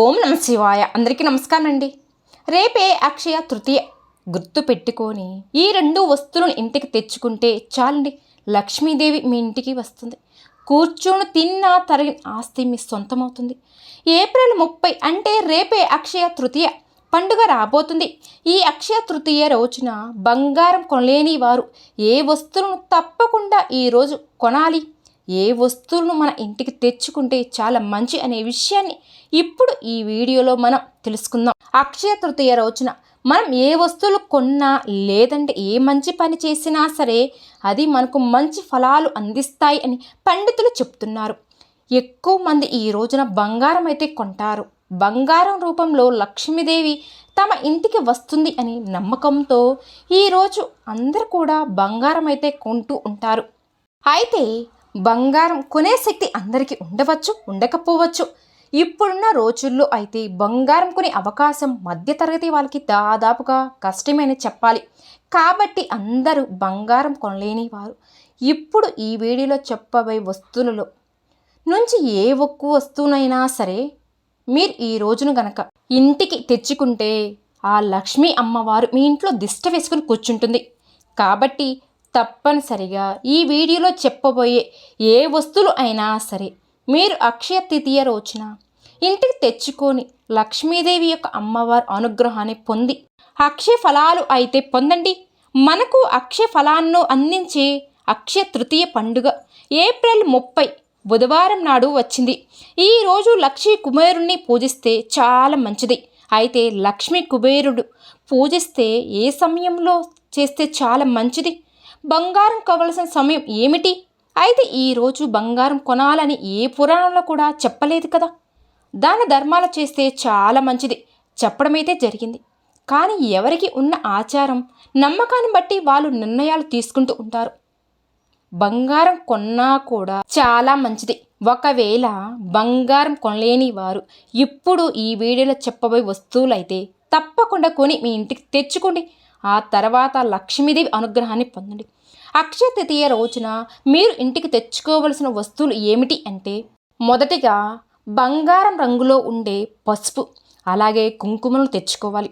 ఓం నమ శివాయ. అందరికీ నమస్కారం అండి రేపే అక్షయ తృతీయ గుర్తు పెట్టుకొని ఈ రెండు వస్తువులను ఇంటికి తెచ్చుకుంటే చాలండి. లక్ష్మీదేవి మీ ఇంటికి వస్తుంది. కూర్చొని తిన్నా తరిగిన ఆస్తి మీ సొంతమవుతుంది. ఏప్రిల్ ముప్పై అంటే రేపే అక్షయ తృతీయ పండుగ రాబోతుంది. ఈ అక్షయ తృతీయ రోజున బంగారం కొనలేని వారు ఏ వస్తువులను తప్పకుండా ఈరోజు కొనాలి? ఏ వస్తువులను మన ఇంటికి తెచ్చుకుంటే చాలా మంచి అనే విషయాన్ని ఇప్పుడు ఈ వీడియోలో మనం తెలుసుకుందాం. అక్షయ తృతీయ రోజున మనం ఏ వస్తువులు కొన్నా లేదంటే ఏ మంచి పని చేసినా సరే అది మనకు మంచి ఫలాలు అందిస్తాయి అని పండితులు చెప్తున్నారు. ఎక్కువ మంది ఈ రోజున బంగారం అయితే కొంటారు. బంగారం రూపంలో లక్ష్మీదేవి తమ ఇంటికి వస్తుంది అని నమ్మకంతో ఈరోజు అందరూ కూడా బంగారం అయితే కొంటూ ఉంటారు. అయితే బంగారం కొనే శక్తి అందరికీ ఉండవచ్చు ఉండకపోవచ్చు. ఇప్పుడున్న రోజుల్లో అయితే బంగారం కొనే అవకాశం మధ్యతరగతి వాళ్ళకి దాదాపుగా కష్టమని చెప్పాలి. కాబట్టి అందరూ బంగారం కొనలేని వారు ఇప్పుడు ఈ వీడియోలో చెప్పబోయే వస్తువులలో నుంచి ఏ ఒక్క వస్తువునైనా సరే మీరు ఈ రోజును గనక ఇంటికి తెచ్చుకుంటే ఆ లక్ష్మీ అమ్మవారు మీ ఇంట్లో దిష్ట వేసుకుని కూర్చుంటుంది. కాబట్టి తప్పనిసరిగా ఈ వీడియోలో చెప్పబోయే ఏ వస్తువులు అయినా సరే మీరు అక్షయ తృతీయ రోజున ఇంటికి తెచ్చుకొని లక్ష్మీదేవి యొక్క అమ్మవారి అనుగ్రహాన్ని పొంది అక్షయ ఫలాలు అయితే పొందండి. మనకు అక్షయ ఫలాన్ని అందించే అక్షయ తృతీయ పండుగ ఏప్రిల్ ముప్పై బుధవారం నాడు వచ్చింది. ఈరోజు లక్ష్మీ కుబేరుణ్ణి పూజిస్తే చాలా మంచిది. అయితే లక్ష్మీ కుబేరుడు పూజిస్తే ఏ సమయంలో చేస్తే చాలా మంచిది? బంగారం కావలసిన సమయం ఏమిటి? అయితే ఈరోజు బంగారం కొనాలని ఏ పురాణంలో కూడా చెప్పలేదు కదా? దాన ధర్మాలు చేస్తే చాలా మంచిది. చెప్పడమైతే జరిగింది. కానీ ఎవరికి ఉన్న ఆచారం నమ్మకాన్ని బట్టి వాళ్ళు నిర్ణయాలు తీసుకుంటూ ఉంటారు. బంగారం కొన్నా కూడా చాలా మంచిది. ఒకవేళ బంగారం కొనలేని వారు ఇప్పుడు ఈ వీడియోలో చెప్పబోయే వస్తువులైతే తప్పకుండా కొని మీ ఇంటికి తెచ్చుకోండి. ఆ తర్వాత లక్ష్మీదేవి అనుగ్రహాన్ని పొందండి. అక్షయ తృతీయ రోజున మీరు ఇంటికి తెచ్చుకోవలసిన వస్తువులు ఏమిటి అంటే మొదటిగా బంగారం రంగులో ఉండే పసుపు అలాగే కుంకుమలు తెచ్చుకోవాలి.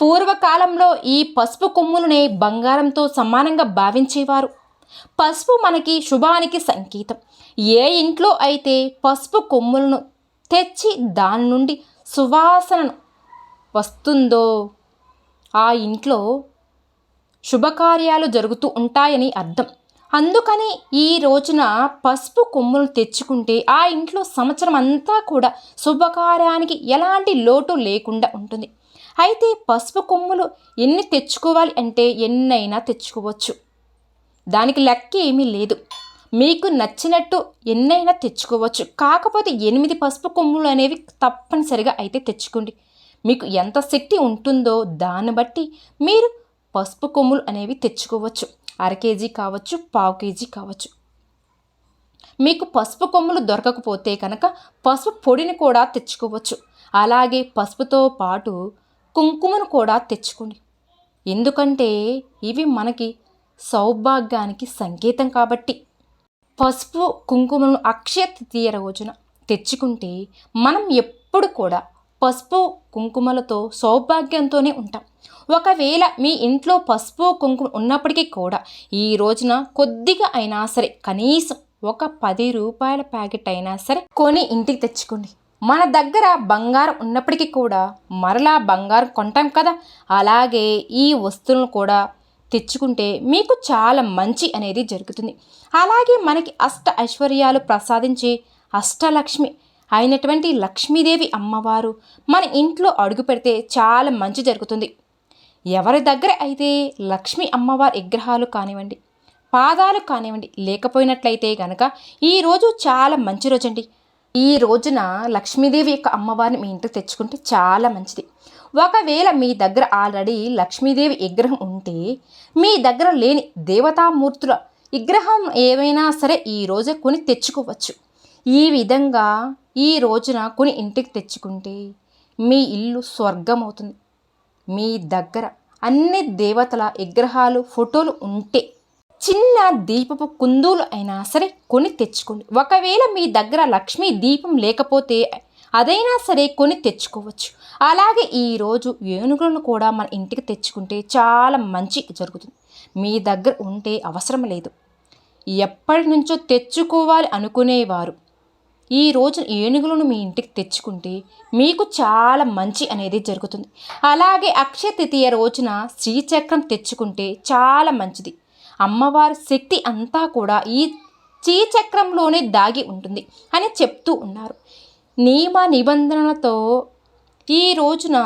పూర్వకాలంలో ఈ పసుపు కొమ్ములనే బంగారంతో సమానంగా భావించేవారు. పసుపు మనకి శుభానికి సంకేతం. ఏ ఇంట్లో అయితే పసుపు కొమ్ములను తెచ్చి దాని నుండి సువాసనను వస్తుందో ఆ ఇంట్లో శుభకార్యాలు జరుగుతూ ఉంటాయని అర్థం. అందుకని ఈ రోజున పసుపు కొమ్ములు తెచ్చుకుంటే ఆ ఇంట్లో సంవత్సరం అంతా కూడా శుభకార్యానికి ఎలాంటి లోటు లేకుండా ఉంటుంది. అయితే పసుపు కొమ్ములు ఎన్ని తెచ్చుకోవాలి అంటే ఎన్నైనా తెచ్చుకోవచ్చు. దానికి లెక్క ఏమీ లేదు. మీకు నచ్చినట్టు ఎన్నైనా తెచ్చుకోవచ్చు. కాకపోతే ఎనిమిది పసుపు కొమ్ములు అనేవి తప్పనిసరిగా అయితే తెచ్చుకోండి. మీకు ఎంత శక్తి ఉంటుందో దాన్ని బట్టి మీరు పసుపు కొమ్ములు అనేవి తెచ్చుకోవచ్చు. అర కేజీ కావచ్చు పావు కేజీ కావచ్చు. మీకు పసుపు కొమ్ములు దొరకకపోతే కనుక పసుపు పొడిని కూడా తెచ్చుకోవచ్చు. అలాగే పసుపుతో పాటు కుంకుమను కూడా తెచ్చుకోండి. ఎందుకంటే ఇవి మనకి సౌభాగ్యానికి సంకేతం కాబట్టి. పసుపు కుంకుమను అక్షయ తృతీయ రోజున తెచ్చుకుంటే మనం ఎప్పుడు కూడా పసుపు కుంకుమలతో సౌభాగ్యంతోనే ఉంటాం. ఒకవేళ మీ ఇంట్లో పసుపు కుంకుమ ఉన్నప్పటికీ కూడా ఈ రోజున కొద్దిగా అయినా సరే కనీసం ఒక పది రూపాయల ప్యాకెట్ అయినా సరే కొని ఇంటికి తెచ్చుకోండి. మన దగ్గర బంగారం ఉన్నప్పటికీ కూడా మరలా బంగారం కొంటాం కదా. అలాగే ఈ వస్తువులను కూడా తెచ్చుకుంటే మీకు చాలా మంచి అనేది జరుగుతుంది. అలాగే మనకి అష్ట ఐశ్వర్యాలు ప్రసాదించి అష్టలక్ష్మి అయినటువంటి లక్ష్మీదేవి అమ్మవారు మన ఇంట్లో అడుగు పెడితే చాలా మంచి జరుగుతుంది. ఎవరి దగ్గర అయితే లక్ష్మీ అమ్మవారి విగ్రహాలు కానివ్వండి పాదాలు కానివ్వండి లేకపోయినట్లయితే గనక ఈరోజు చాలా మంచి రోజండి. ఈ రోజున లక్ష్మీదేవి యొక్క అమ్మవారిని మీ ఇంటికి తెచ్చుకుంటే చాలా మంచిది. ఒకవేళ మీ దగ్గర ఆల్రెడీ లక్ష్మీదేవి విగ్రహం ఉంటే మీ దగ్గర లేని దేవతామూర్తుల విగ్రహం ఏమైనా సరే ఈ రోజే కొని తెచ్చుకోవచ్చు. ఈ విధంగా ఈ రోజున కొని ఇంటికి తెచ్చుకుంటే మీ ఇల్లు స్వర్గం అవుతుంది మీ దగ్గర అన్ని దేవతల విగ్రహాలు ఫోటోలు ఉంటే చిన్న దీపపు కుందులు అయినా సరే కొని తెచ్చుకోండి. ఒకవేళ మీ దగ్గర లక్ష్మీ దీపం లేకపోతే అదైనా సరే కొని తెచ్చుకోవచ్చు. అలాగే ఈరోజు ఏనుగులను కూడా మన ఇంటికి తెచ్చుకుంటే చాలా మంచి జరుగుతుంది. మీ దగ్గర ఉంటే అవసరం లేదు. ఎప్పటి నుంచో తెచ్చుకోవాలి అనుకునేవారు. ఈ రోజు ఏనుగులను మీ ఇంటికి తెచ్చుకుంటే మీకు చాలా మంచి అనేది జరుగుతుంది. అలాగే అక్షయ తృతీయ రోజున శ్రీచక్రం తెచ్చుకుంటే చాలా మంచిది. అమ్మవారి శక్తి అంతా కూడా ఈ శ్రీచక్రంలోనే దాగి ఉంటుంది అని చెప్తూ ఉన్నారు. నియమ నిబంధనలతో ఈ రోజున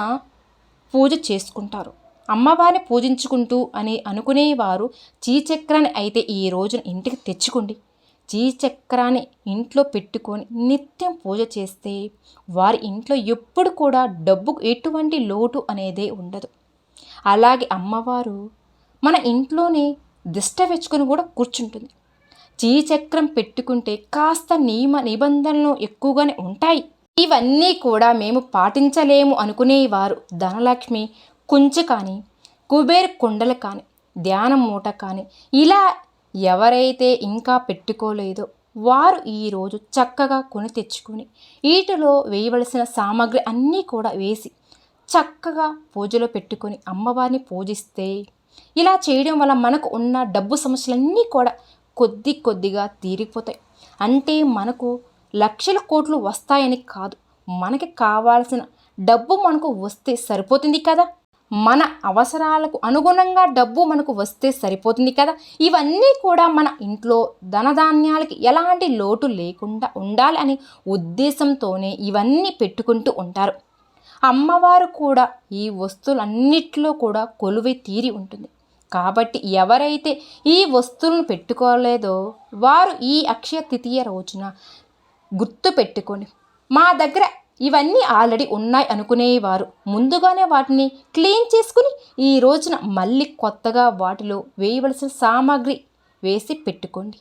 పూజ చేసుకుంటారు. అమ్మవారిని పూజించుకుంటూ అని అనుకునేవారు చీచక్రాన్ని అయితే ఈ రోజున ఇంటికి తెచ్చుకోండి. జీచక్రాన్ని ఇంట్లో పెట్టుకొని నిత్యం పూజ చేస్తే వారి ఇంట్లో ఎప్పుడు కూడా డబ్బుకు ఎటువంటి లోటు అనేదే ఉండదు. అలాగే అమ్మవారు మన ఇంట్లోనే దిష్ట వెచ్చుకొని కూడా కూర్చుంటుంది. చీచక్రం పెట్టుకుంటే కాస్త నియమ నిబంధనలు ఎక్కువగానే ఉంటాయి. ఇవన్నీ కూడా మేము పాటించలేము అనుకునేవారు ధనలక్ష్మి కుంచె కానీ కుబేర్ కుండలు కానీ ధ్యానం మూట కానీ ఇలా ఎవరైతే ఇంకా పెట్టుకోలేదో వారు ఈరోజు చక్కగా కొని తెచ్చుకొని వీటిలో వేయవలసిన సామాగ్రి అన్నీ కూడా వేసి చక్కగా పూజలో పెట్టుకొని అమ్మవారిని పూజిస్తే ఇలా చేయడం వల్ల మనకు ఉన్న డబ్బు సమస్యలన్నీ కూడా కొద్ది కొద్దిగా తీరిపోతాయి. అంటే మనకు లక్షల కోట్లు వస్తాయని కాదు మనకి కావాల్సిన డబ్బు మనకు వస్తే సరిపోతుంది కదా? మన అవసరాలకు అనుగుణంగా డబ్బు మనకు వస్తే సరిపోతుంది కదా? ఇవన్నీ కూడా మన ఇంట్లో ధనధాన్యాలకి ఎలాంటి లోటు లేకుండా ఉండాలి అనే ఉద్దేశంతోనే ఇవన్నీ పెట్టుకుంటూ ఉంటారు. అమ్మవారు కూడా ఈ వస్తువులన్నిట్లో కూడా కొలువై తీరి ఉంటుంది. కాబట్టి ఎవరైతే ఈ వస్తువులను పెట్టుకోలేదో వారు ఈ అక్షయ తృతీయ రోజున గుర్తు పెట్టుకొని మా దగ్గర ఇవన్నీ ఆల్రెడీ ఉన్నాయి అనుకునేవారు. ముందుగానే వాటిని క్లీన్ చేసుకుని ఈ రోజున మళ్ళీ కొత్తగా వాటిలో వేయవలసిన సామాగ్రి వేసి పెట్టుకోండి.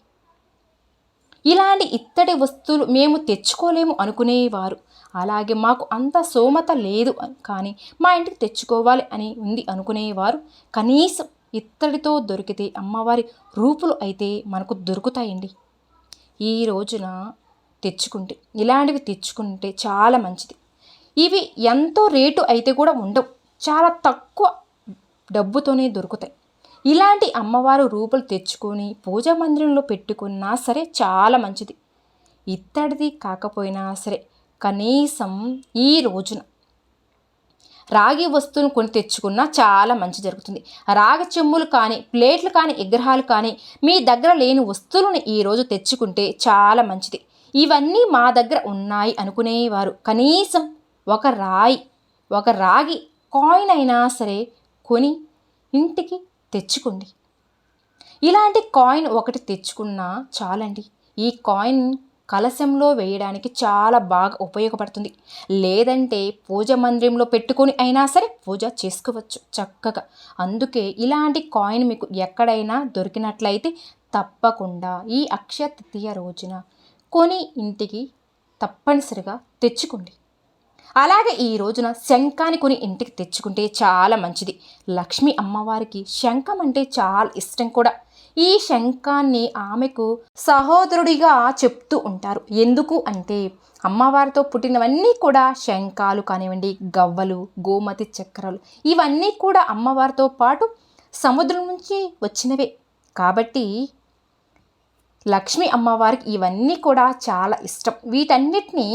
ఇలాంటి ఇత్తడి వస్తువులు మేము తెచ్చుకోలేము అనుకునేవారు. అలాగే మాకు అంత సోమత లేదు కానీ మా ఇంటికి తెచ్చుకోవాలి అని ఉంది అనుకునేవారు. కనీసం ఇత్తడితో దొరికితే అమ్మవారి రూపులు అయితే మనకు దొరుకుతాయండి. ఈ రోజున తెచ్చుకుంటే ఇలాంటివి తెచ్చుకుంటే చాలా మంచిది. ఇవి ఎంతో రేటు అయితే కూడా ఉండవు. చాలా తక్కువ డబ్బుతోనే దొరుకుతాయి. ఇలాంటి అమ్మవారు రూపులు తెచ్చుకొని పూజా మందిరంలో పెట్టుకున్నా సరే చాలా మంచిది. ఇత్తడిది కాకపోయినా సరే కనీసం ఈ రోజున రాగి వస్తువును కొని తెచ్చుకున్నా చాలా మంచి జరుగుతుంది. రాగి చెమ్ములు కానీ ప్లేట్లు కానీ విగ్రహాలు కానీ మీ దగ్గర లేని వస్తువులను ఈరోజు తెచ్చుకుంటే చాలా మంచిది. ఇవన్నీ మా దగ్గర ఉన్నాయి అనుకునేవారు. కనీసం ఒక రాయి ఒక రాగి కాయిన్ అయినా సరే కొని ఇంటికి తెచ్చుకోండి. ఇలాంటి కాయిన్ ఒకటి తెచ్చుకున్నా చాలండి. ఈ కాయిన్ కలశంలో వేయడానికి చాలా బాగా ఉపయోగపడుతుంది. లేదంటే పూజ మందిరంలో పెట్టుకొని అయినా సరే పూజ చేసుకోవచ్చు చక్కగా. అందుకే ఇలాంటి కాయిన్ మీకు ఎక్కడైనా దొరికినట్లయితే తప్పకుండా ఈ అక్షయ తృతీయ రోజున కొని ఇంటికి తప్పనిసరిగా తెచ్చుకోండి. అలాగే ఈ రోజున శంఖాన్ని కొని ఇంటికి తెచ్చుకుంటే చాలా మంచిది. లక్ష్మి అమ్మవారికి శంఖం అంటే చాలా ఇష్టం కూడా. ఈ శంఖాన్ని ఆమెకు సహోదరుడిగా చెప్తూ ఉంటారు. ఎందుకు అంటే అమ్మవారితో పుట్టినవన్నీ కూడా శంఖాలు కానివ్వండి గవ్వలు గోమతి చక్రాలు ఇవన్నీ కూడా అమ్మవారితో పాటు సముద్రం నుంచి వచ్చినవే. కాబట్టి లక్ష్మీ అమ్మవారికి ఇవన్నీ కూడా చాలా ఇష్టం. వీటన్నిటినీ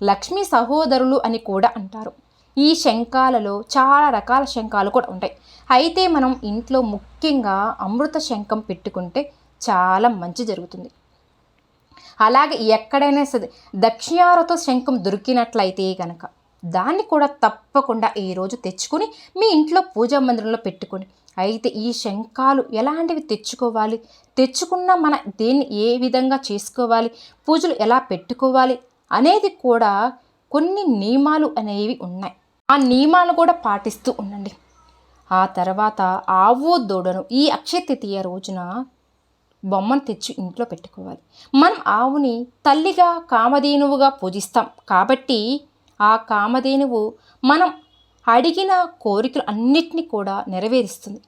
లక్ష్మీ సహోదరులు అని కూడా అంటారు. ఈ శంఖాలలో చాలా రకాల శంఖాలు కూడా ఉంటాయి. అయితే మనం ఇంట్లో ముఖ్యంగా అమృత శంఖం పెట్టుకుంటే చాలా మంచి జరుగుతుంది. అలాగే ఎక్కడైనా సరే దక్షిణారత శంఖం దొరికినట్లయితే కనుక దాన్ని కూడా తప్పకుండా ఈరోజు తెచ్చుకొని మీ ఇంట్లో పూజా మందిరంలో పెట్టుకొని అయితే ఈ శంఖాలు ఎలాంటివి తెచ్చుకోవాలి? తెచ్చుకున్న మన దేన్ని ఏ విధంగా చేసుకోవాలి? పూజలు ఎలా పెట్టుకోవాలి? అనేది కూడా కొన్ని నియమాలు అనేవి ఉన్నాయి. ఆ నియమాలు కూడా పాటిస్తూ ఉండండి. ఆ తర్వాత ఆవు దూడను ఈ అక్షయ తృతీయ రోజున బొమ్మను తెచ్చి ఇంట్లో పెట్టుకోవాలి. మనం ఆవుని తల్లిగా కామధేనువుగా పూజిస్తాం కాబట్టి ఆ కామధేనువు మనం అడిగిన కోరికలు అన్నిటినీ కూడా నెరవేరుస్తుంది.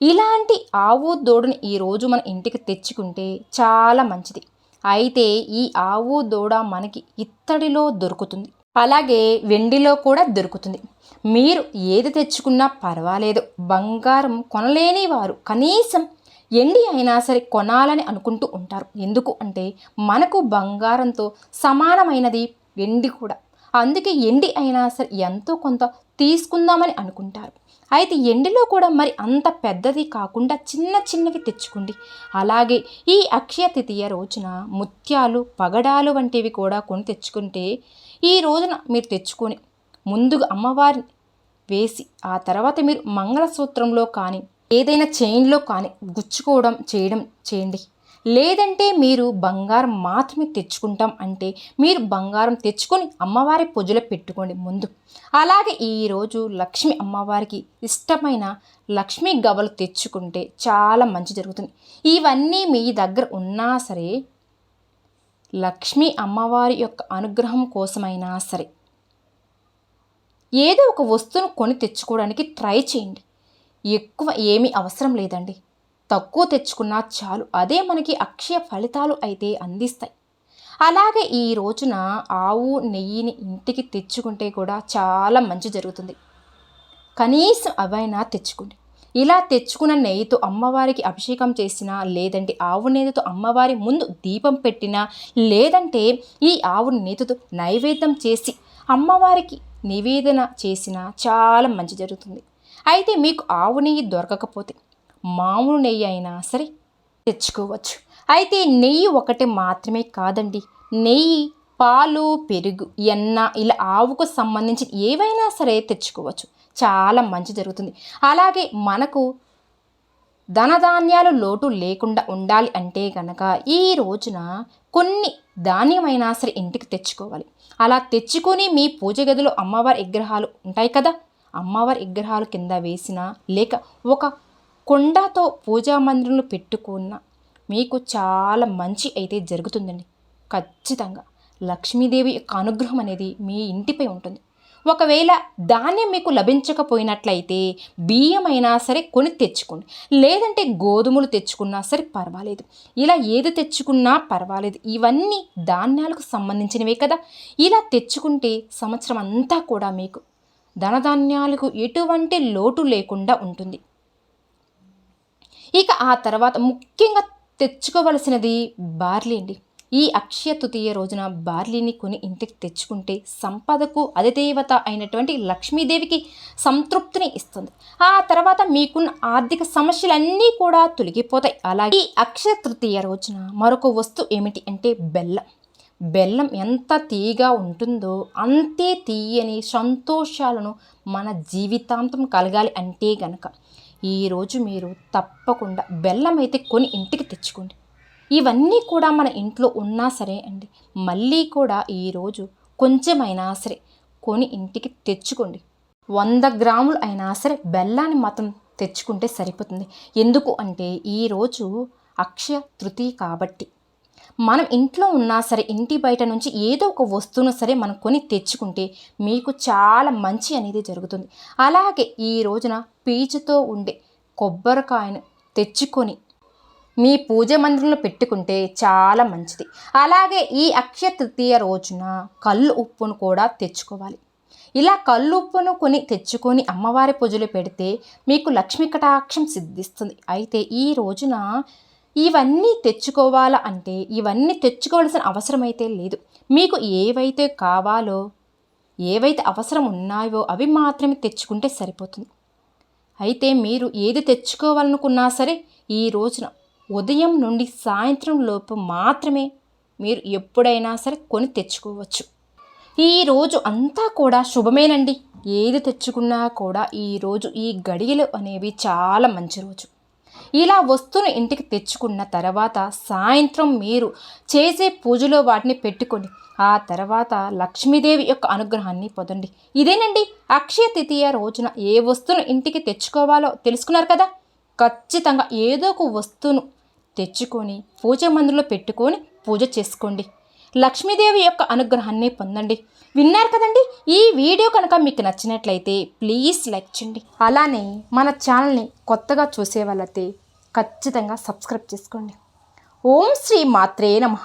ఇలాంటి ఆవు దూడను ఈరోజు మన ఇంటికి తెచ్చుకుంటే చాలా మంచిది. అయితే ఈ ఆవు దూడ మనకి ఇత్తడిలో దొరుకుతుంది. అలాగే వెండిలో కూడా దొరుకుతుంది. మీరు ఏది తెచ్చుకున్నా పర్వాలేదు. బంగారం కొనలేని వారు కనీసం ఎండి అయినా సరే కొనాలని అనుకుంటూ ఉంటారు. ఎందుకు అంటే మనకు బంగారంతో సమానమైనది వెండి కూడా. అందుకే ఎండి అయినా సరే ఎంతో కొంత తీసుకుందామని అనుకుంటారు. అయితే ఎండిలో కూడా మరి అంత పెద్దది కాకుండా చిన్న చిన్నవి తెచ్చుకోండి. అలాగే ఈ అక్షయ తృతీయ రోజున ముత్యాలు పగడాలు వంటివి కూడా కొని తెచ్చుకుంటే ఈ రోజున మీరు తెచ్చుకొని ముందుగా అమ్మవారిని వేసి ఆ తర్వాత మీరు మంగళసూత్రంలో కానీ ఏదైనా చైన్లో కానీ గుచ్చుకోవడం చేయడం చేయండి. లేదంటే మీరు బంగారం మాత్రమే తెచ్చుకుంటాం అంటే మీరు బంగారం తెచ్చుకొని అమ్మవారి పూజలో పెట్టుకోండి ముందు. అలాగే ఈరోజు లక్ష్మి అమ్మవారికి ఇష్టమైన లక్ష్మీ గవలు తెచ్చుకుంటే చాలా మంచి జరుగుతుంది. ఇవన్నీ మీ దగ్గర ఉన్నా సరే లక్ష్మీ అమ్మవారి యొక్క అనుగ్రహం కోసమైనా సరే ఏదో ఒక వస్తువును కొని తెచ్చుకోవడానికి ట్రై చేయండి. ఎక్కువ ఏమీ అవసరం లేదండి. తక్కువ తెచ్చుకున్నా చాలు. అదే మనకి అక్షయ ఫలితాలు అయితే అందిస్తాయి. అలాగే ఈ రోజున ఆవు నెయ్యిని ఇంటికి తెచ్చుకుంటే కూడా చాలా మంచి జరుగుతుంది. కనీసం అవైనా తెచ్చుకోండి. ఇలా తెచ్చుకున్న నెయ్యితో అమ్మవారికి అభిషేకం చేసినా లేదంటే ఆవు నేతతో అమ్మవారి ముందు దీపం పెట్టినా లేదంటే ఈ ఆవు నేతితో నైవేద్యం చేసి అమ్మవారికి నివేదన చేసినా చాలా మంచి జరుగుతుంది. అయితే మీకు ఆవు నెయ్యి దొరకకపోతే మామూలు నెయ్యి అయినా సరే తెచ్చుకోవచ్చు. అయితే నెయ్యి ఒకటి మాత్రమే కాదండి. నెయ్యి పాలు పెరుగు ఎన్న ఇలా ఆవుకు సంబంధించి ఏవైనా సరే తెచ్చుకోవచ్చు. చాలా మంచి జరుగుతుంది. అలాగే మనకు ధనధాన్యాలు లోటు లేకుండా ఉండాలి అంటే కనుక ఈ రోజున కొన్ని ధాన్యమైనా సరే ఇంటికి తెచ్చుకోవాలి. అలా తెచ్చుకొని మీ పూజ గదిలో అమ్మవారి విగ్రహాలు ఉంటాయి కదా? అమ్మవారి విగ్రహాలు కింద వేసిన లేక ఒక కొండతో పూజా మందిరంలో పెట్టుకున్న మీకు చాలా మంచి అయితే జరుగుతుందండి. ఖచ్చితంగా. లక్ష్మీదేవి యొక్క అనుగ్రహం అనేది మీ ఇంటిపై ఉంటుంది. ఒకవేళ ధాన్యం మీకు లభించకపోయినట్లయితే బియ్యం అయినా సరే కొని తెచ్చుకోండి. లేదంటే గోధుమలు తెచ్చుకున్నా సరే పర్వాలేదు. ఇలా ఏది తెచ్చుకున్నా పర్వాలేదు. ఇవన్నీ ధాన్యాలకు సంబంధించినవే కదా. ఇలా తెచ్చుకుంటే సంవత్సరం అంతా కూడా మీకు ధనధాన్యాలకు ఎటువంటి లోటు లేకుండా ఉంటుంది. ఇక ఆ తర్వాత ముఖ్యంగా తెచ్చుకోవలసినది బార్లీ అండి. ఈ అక్షయ తృతీయ రోజున బార్లీని కొని ఇంటికి తెచ్చుకుంటే సంపదకు అధిదేవత అయినటువంటి లక్ష్మీదేవికి సంతృప్తిని ఇస్తుంది. ఆ తర్వాత మీకున్న ఆర్థిక సమస్యలన్నీ కూడా తొలగిపోతాయి. అలాగే ఈ అక్షయ తృతీయ రోజున మరొక వస్తువు ఏమిటి అంటే బెల్లం. బెల్లం ఎంత తీయగా ఉంటుందో అంతే తీయని సంతోషాలను మన జీవితాంతం కలగాలి అంటే గనక ఈరోజు మీరు తప్పకుండా బెల్లం అయితే కొని ఇంటికి తెచ్చుకోండి. ఇవన్నీ కూడా మన ఇంట్లో ఉన్నా సరే అండి. మళ్ళీ కూడా ఈరోజు కొంచెమైనా సరే కొని ఇంటికి తెచ్చుకోండి. వంద గ్రాములు అయినా సరే బెల్లాన్ని మాత్రం తెచ్చుకుంటే సరిపోతుంది. ఎందుకు అంటే ఈరోజు అక్షయ తృతీయ కాబట్టి మనం ఇంట్లో ఉన్నా సరే ఇంటి బయట నుంచి ఏదో ఒక వస్తువును సరే మనం కొని తెచ్చుకుంటే మీకు చాలా మంచి అనేది జరుగుతుంది. అలాగే ఈ రోజున పీచుతో ఉండే కొబ్బరికాయను తెచ్చుకొని మీ పూజ మందిరంలో పెట్టుకుంటే చాలా మంచిది. అలాగే ఈ అక్షయ తృతీయ రోజున కళ్ళు ఉప్పును కూడా తెచ్చుకోవాలి. ఇలా కళ్ళు ఉప్పును కొని తెచ్చుకొని అమ్మవారి పూజలు పెడితే మీకు లక్ష్మీ కటాక్షం సిద్ధిస్తుంది. అయితే ఈ రోజున ఇవన్నీ తెచ్చుకోవాలా అంటే ఇవన్నీ తెచ్చుకోవాల్సిన అవసరం అయితే లేదు. మీకు ఏవైతే కావాలో ఏవైతే అవసరం ఉన్నాయో అవి మాత్రమే తెచ్చుకుంటే సరిపోతుంది. అయితే మీరు ఏది తెచ్చుకోవాలనుకున్నా సరే ఈ రోజున ఉదయం నుండి సాయంత్రం లోపు మాత్రమే మీరు ఎప్పుడైనా సరే కొని తెచ్చుకోవచ్చు. ఈ రోజు అంతా కూడా శుభమేనండి. ఏది తెచ్చుకున్నా కూడా ఈరోజు ఈ గడియలు అనేవి చాలా మంచి రోజు. ఇలా వస్తువును ఇంటికి తెచ్చుకున్న తర్వాత సాయంత్రం మీరు చేసే పూజలో వాటిని పెట్టుకోండి. ఆ తర్వాత లక్ష్మీదేవి యొక్క అనుగ్రహాన్ని పొందండి. ఇదేనండి? అక్షయ తృతీయ రోజున ఏ వస్తువును ఇంటికి తెచ్చుకోవాలో తెలుసుకున్నారు కదా? ఖచ్చితంగా ఏదో ఒక వస్తువును తెచ్చుకొని పూజ మందిరంలో పెట్టుకొని పూజ చేసుకోండి. లక్ష్మీదేవి యొక్క అనుగ్రహాన్ని పొందండి. విన్నారు కదండి? ఈ వీడియో కనుక మీకు నచ్చినట్లయితే ప్లీజ్ లైక్ చేయండి. అలానే మన ఛానల్ని కొత్తగా చూసేవాళ్ళైతే ఖచ్చితంగా సబ్స్క్రైబ్ చేసుకోండి. ఓం శ్రీ మాత్రే నమః.